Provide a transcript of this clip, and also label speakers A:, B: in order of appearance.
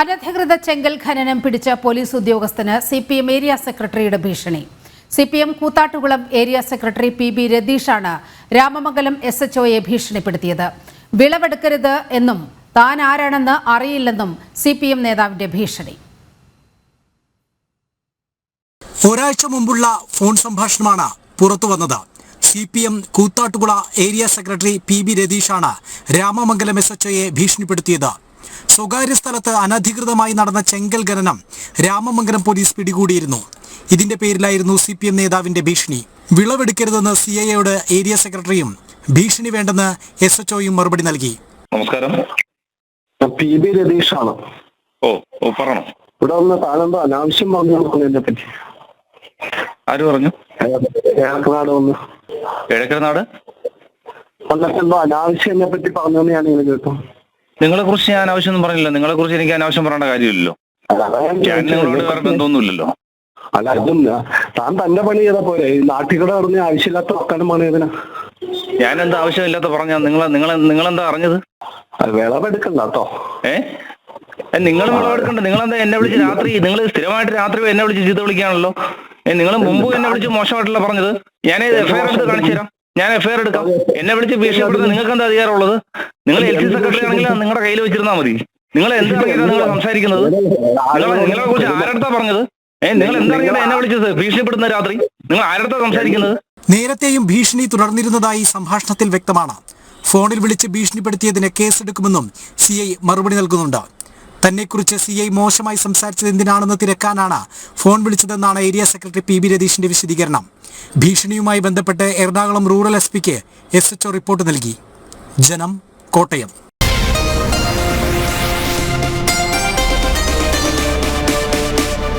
A: അനധികൃത ചെങ്കൽ ഖനനം പിടിച്ച പോലീസ് ഉദ്യോഗസ്ഥന് സി പി എം ഏരിയ സെക്രട്ടറിയുടെ ഭീഷണി. C P M Koothattukulam area secretary P B രതീഷാണ് Ramamangalam S H ഒയെ ഭീഷണിപ്പെടുത്തിയത്. വിളവെടുക്കരുത് എന്നും താൻ ആരാണെന്ന് അറിയില്ലെന്നും സി പി എം നേതാവിന്റെ ഭീഷണി.
B: ഒരാഴ്ച മുമ്പുള്ള ഫോൺ സംഭാഷണമാണ് പുറത്തു വന്നത്. C P M കൂത്താട്ടുകുള area secretary P B രതീഷാണ് രാമമംഗലം എസ് എച്ച് ഒയെ ഭീഷണിപ്പെടുത്തിയത്. സ്വകാര്യ സ്ഥലത്ത് അനധികൃതമായി നടന്ന ചെങ്കൽ ഖനനം രാമമംഗലം പോലീസ് പിടികൂടിയിരുന്നു. ഇതിന്റെ പേരിലായിരുന്നു സി പി എം നേതാവിന്റെ ഭീഷണി. വിളവെടുക്കരുതെന്ന് സി ഐ എയുടെ ഏരിയ സെക്രട്ടറിയും ഭീഷണി വേണ്ടെന്ന് എസ് എച്ച് ഒയും മറുപടി നൽകി.
C: നമസ്കാരം.
D: P B രതീഷാണ്.
C: ഓ ഓ പറയണം
D: ഇവിടെ ഒന്ന് താനെന്തോ അനാവശ്യം പറഞ്ഞു എന്നെ പറ്റി.
C: ആര് പറഞ്ഞു?
D: വന്ന്.
C: കിഴക്കരനാട്
D: വന്നിട്ട് എന്തോ അനാവശ്യം എന്നെ പറ്റി പറഞ്ഞു ഞാൻ ഇങ്ങനെ കേട്ടു
C: നിങ്ങളെ കുറിച്ച് ഞാൻ ആവശ്യമൊന്നും പറഞ്ഞില്ല. നിങ്ങളെ കുറിച്ച് എനിക്ക് അനാവശ്യം പറയേണ്ട കാര്യമില്ലല്ലോ.
D: ഞാൻ
C: നിങ്ങളോട് വേറെ. ബന്ധമൊന്നുമില്ലല്ലോ
D: അല്ല അതും താൻ തന്റെ പണി ചെയ്താ പോരെ? നാട്ടിൽ പറഞ്ഞ ആവശ്യമില്ലാത്ത വർത്താനം പണിയതിനാ
C: ഞാൻ എന്താ ആവശ്യമില്ലാത്ത പറഞ്ഞ? നിങ്ങൾ നിങ്ങൾ നിങ്ങളെന്താ അറിഞ്ഞത്?
D: വിളവെടുക്കണ്ട കേട്ടോ.
C: ഏ? നിങ്ങൾ വിളവെടുക്കണ്ട നിങ്ങളെന്താ എന്നെ വിളിച്ച് രാത്രി നിങ്ങൾ സ്ഥിരമായിട്ട് രാത്രി എന്നെ വിളിച്ച് ചീത്ത വിളിക്കുകയാണല്ലോ. നിങ്ങൾ മുമ്പ് എന്നെ വിളിച്ച് മോശമായിട്ടല്ല പറഞ്ഞത്? ഞാൻ എഫ്ഐആർ എടുത്ത് കാണിച്ചു തരാം. ഞാൻ എഫ്ഐആർ എടുക്കാം. എന്നെ വിളിച്ച് ഭീഷണിപ്പെടുത്ത നിങ്ങൾക്ക് എന്താ അധികാരമുള്ളത്? നിങ്ങൾ എൽ സി സെക്രട്ടറി ആണെങ്കിൽ നിങ്ങളുടെ കയ്യിൽ വെച്ചിരുന്നാൽ മതി. നിങ്ങൾ എന്തറിയാം നിങ്ങൾ സംസാരിക്കുന്നത്? നിങ്ങൾ നിങ്ങളെ കുറിച്ച് ആരടുത്താ പറഞ്ഞത്? നിങ്ങൾ എന്താ എന്നെ വിളിച്ചത്? ഭീഷണിപ്പെടുന്ന രാത്രി. നിങ്ങൾ ആരടുത്താ സംസാരിക്കുന്നത്?
B: നേരത്തെയും ഭീഷണി തുടർന്നിരുന്നതായി സംഭാഷണത്തിൽ വ്യക്തമാണ്. ഫോണിൽ വിളിച്ച് ഭീഷണിപ്പെടുത്തിയതിന് കേസെടുക്കുമെന്നും സി ഐ മറുപടി നൽകുന്നുണ്ട്. തന്നെക്കുറിച്ച് സി ഐ മോശമായി സംസാരിച്ചത് എന്തിനാണെന്ന് തിരക്കാനാണ് ഫോൺ വിളിച്ചതെന്നാണ് ഏരിയ സെക്രട്ടറി പി ബി രതീഷിന്റെ വിശദീകരണം. ഭീഷണിയുമായി ബന്ധപ്പെട്ട് എറണാകുളം റൂറൽ എസ് പിക്ക് എസ് റിപ്പോർട്ട് നൽകി. ജനം കോട്ടയം.